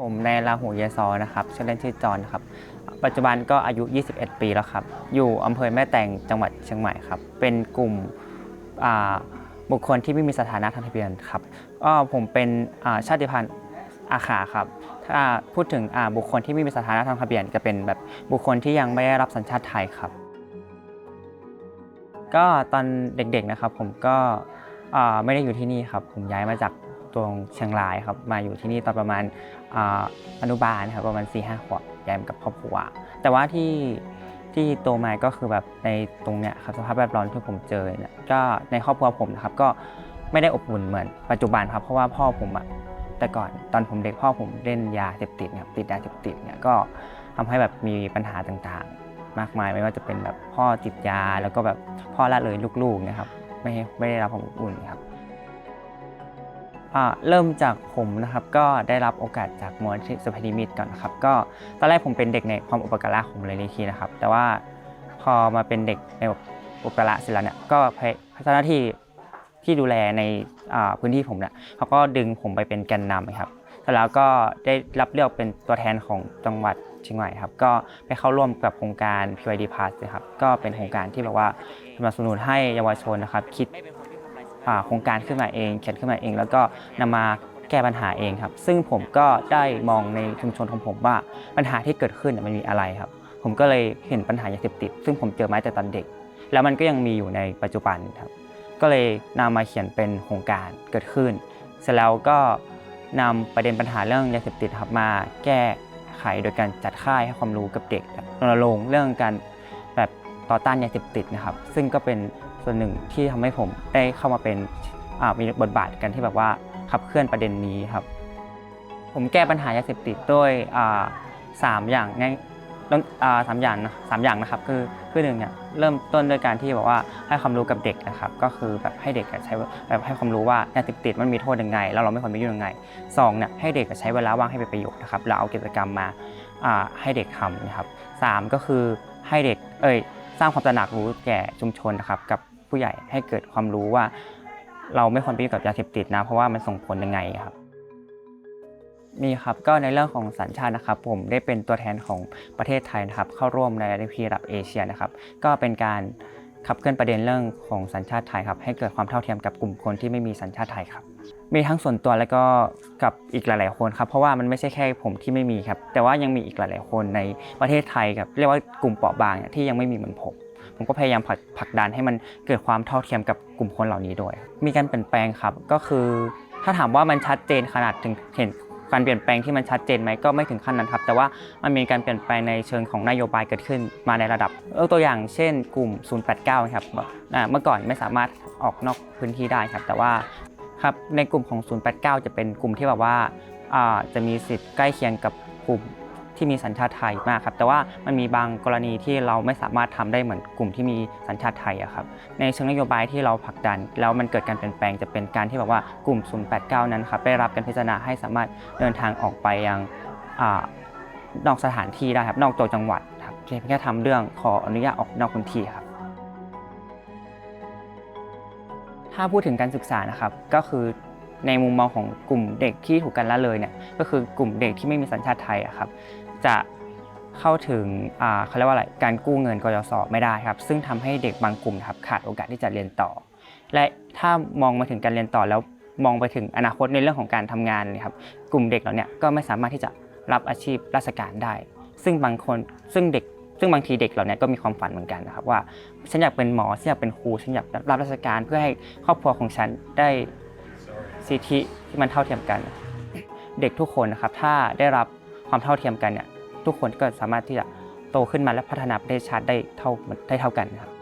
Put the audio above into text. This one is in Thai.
ผมในลาหูเยซอนะครับชื่อเล่นชื่อจอนครับ ปัจจุบันก็อายุ 21 ปีแล้วครับ อยู่อำเภอแม่แตงจังหวัดเชียงใหม่ครับ เป็นกลุ่มบุคคลที่ไม่มีสถานะทางทะเบียนครับก็ผมเป็นชาติพันธุ์อาขาครับ ถ้าพูดถึงบุคคลที่ไม่มีสถานะทางทะเบียนจะเป็นแบบบุคคลที่ยังไม่ได้รับสัญชาติไทยครับ ก็ตอนเด็กๆนะครับผมก็ไม่ได้อยู่ที่นี่ครับ ผมย้ายมาจากตรงเชียงรายครับ มาอยู่ที่นี่ตอนประมาณ อนุบาลครับประมาณ4ี่ห้าขวบย้ายกับครอบครัว แต่ว่าที่ที่โตมาก็คือแบบในตรงเนี้ยครับสภาพแวดล้อมที่ผมเจอเนี่ยก็ในครอบครัวผมนะครับก็ไม่ได้อบอุ่นเหมือนปัจจุบันครับเพราะว่าพ่อผมอะแต่ก่อนตอนผมเด็กพ่อผมเล่นยาเสพติดครับติดยาเสพติดเนี่ยก็ทำให้แบบมีปัญหาต่างๆ มากมายไม่ว่าจะเป็นแบบพ่อติดยาแล้วก็แบบพ่อละเลยลูกๆนะครับไม่ไม่ได้รับความอบอุ่นครับ เริ่มจากผมนะครับก็ได้รับโอกาสจากมวลที่สุภานิมิตก่อนนะครับก็ตอนแรกผมเป็นเด็กในความอุปการะของมูลนิธินะครับ แต่ว่าพอมาเป็นเด็กในอุปการะเสร็จแล้วเนี่ยก็เจ้าหน้าที่ที่ดูแลในพื้นที่ผมเนี่ยเขาก็ดึงผมไปเป็นแกนนำครับแล้วก็ได้รับเลือกเป็นตัวแทนของจังหวัดเชียงใหม่ครับก็ไปเข้าร่วมกับโครงการ PYD Pass นะครับก็เป็นโครงการที่แบบว่าสนับสนุนให้เยาวชนนะครับคิด โครงการขึ้นมาเอง เขียนขึ้นมาเอง แล้วก็นำมาแก้ปัญหาเองครับ ซึ่งผมก็ได้มองในชุมชนของผมว่าปัญหาที่เกิดขึ้นมันมีอะไรครับ ผมก็เลยเห็นปัญหายาเสพติด ซึ่งผมเจอมาแต่ตอนเด็ก แล้วมันก็ยังมีอยู่ในปัจจุบันครับ ก็เลยนำมาเขียนเป็นโครงการเกิดขึ้น เสร็จแล้วก็นำประเด็นปัญหาเรื่องยาเสพติดครับมาแก้ไขโดยการจัดค่ายให้ความรู้กับเด็กรณรงค์เรื่องการแบบต่อต้านยาเสพติดนะครับ ซึ่งก็เป็น ส่วนหนึ่งที่ทำให้ผมได้เข้ามาเป็นมีบทบาทกันที่แบบว่าขับเคลื่อนประเด็นนี้ครับ ผมแก้ปัญหายาเสพติดด้วยสามอย่างง่ายสามอย่างนะสามอย่างนะครับ คือคือหนึ่งเนี่ยเริ่มต้นด้วยการที่แบบว่าให้ความรู้กับเด็กนะครับ ก็คือแบบให้เด็กใช้แบบให้ความรู้ว่ายาเสพติดมันมีโทษยังไง แล้วเราไม่ควรไปยุ่งยังไงสองเนี่ยให้เด็กใช้เวลาว่างให้เป็นประโยชน์นะครับแล้วเอากิจกรรมมาอ่าให้เด็กทำนะครับสามก็คือให้เด็กเอ้ยสร้างความตระหนักรู้แก่ชุมชนนะครับกับ ผู้ใหญ่ให้เกิดความรู้ว่า เราไม่ควรไปยุ่กับยาเสพติดนะ เพราะว่ามันส่งผลยังไงครับ มีครับก็ในเรื่องของสัญชาตินะครับ ผมได้เป็นตัวแทนของประเทศไทยนะครับ เข้าร่วมในเวทีระดับเอเชียนะครับ ก็เป็นการขับเคลื่อนประเด็นเรื่องของสัญชาติไทยครับ ให้เกิดความเท่าเทียมกับกลุ่มคนที่ไม่มีสัญชาติไทยครับ มีทั้งส่วนตัวแล้วก็กับอีกหลาย ๆ คนครับ เพราะว่ามันไม่ใช่แค่ผมที่ไม่มีครับ แต่ว่ายังมีอีกหลาย ๆ คนในประเทศไทยครับ เรียกว่ากลุ่มเปราะบางที่ยังไม่มีเหมือนผม ผมก็พยายามผลักดันให้มันเกิดความเท่าเทียมกับกลุ่มคนเหล่านี้ด้วย มีการเปลี่ยนแปลงครับก็คือ ถ้าถามว่ามันชัดเจนขนาดถึงเห็นการเปลี่ยนแปลงที่มันชัดเจนไหมก็ไม่ถึงขั้นนั้นครับ แต่ว่ามันมีการเปลี่ยนแปลงในเชิงของนโยบายเกิดขึ้นมาในระดับเออตัวอย่างเช่น กลุ่ม 089 ครับเมื่อก่อนไม่สามารถออกนอกพื้นที่ได้ครับ แต่ว่าครับในกลุ่มของ 089 จะเป็นกลุ่มที่แบบว่าอ่าจะมีสิทธิ์ใกล้เคียงกับกลุ่ม ที่มีสัญชาติไทยมากครับแต่ว่ามันมีบางกรณีที่เราไม่สามารถทำได้เหมือนกลุ่มที่มีสัญชาติไทยอะครับในเชิงนโยบายที่เราผลักดัน แล้วมันเกิดการเปลี่ยนแปลงจะเป็นการที่แบบว่ากลุ่ม 089 นั้นครับได้รับการพิจารณาให้สามารถเดินทางออกไปยังอนอกสถานที่ได้ครับนอกตัวจังหวัดครับเพียงแค่ทำเรื่องขออนุญาตออกนอกพื้นที่ครับถ้าพูดถึงการศึกษานะครับก็คือในมุมมองของกลุ่มเด็กที่ถูกกันละเลยเนี่ยก็คือกลุ่มเด็กที่ไม่มีสัญชาติไทยอะครับ จะเข้าถึงอ่าเขาเรียกว่าอะไรการกู้เงินกยศไม่ได้ครับ ซึ่งทำให้เด็กบางกลุ่มครับขาดโอกาสที่จะเรียนต่อ และถ้ามองมาถึงการเรียนต่อแล้วมองไปถึงอนาคตในเรื่องของการทำงานเลยครับ กลุ่มเด็กเหล่าเนี้ก็ไม่สามารถที่จะรับอาชีพราชการได้ ซึ่งบางคนซึ่งเด็ก ซึ่งบางทีเด็กเหล่านี้ก็มีความฝันเหมือนกันนะครับว่าฉันอยากเป็นหมอฉันอยากเป็นครูฉันอยากรับราชการเพื่อให้ครอบครัวของฉันได้สิทธิที่มันเท่าเทียมกัน เด็กทุกคนนะครับถ้าได้รับ ความเท่าเทียมกันเนี่ยทุกคนก็สามารถที่จะโตขึ้นมาและพัฒนาประเทศชาติได้เท่าได้เท่ากันครับ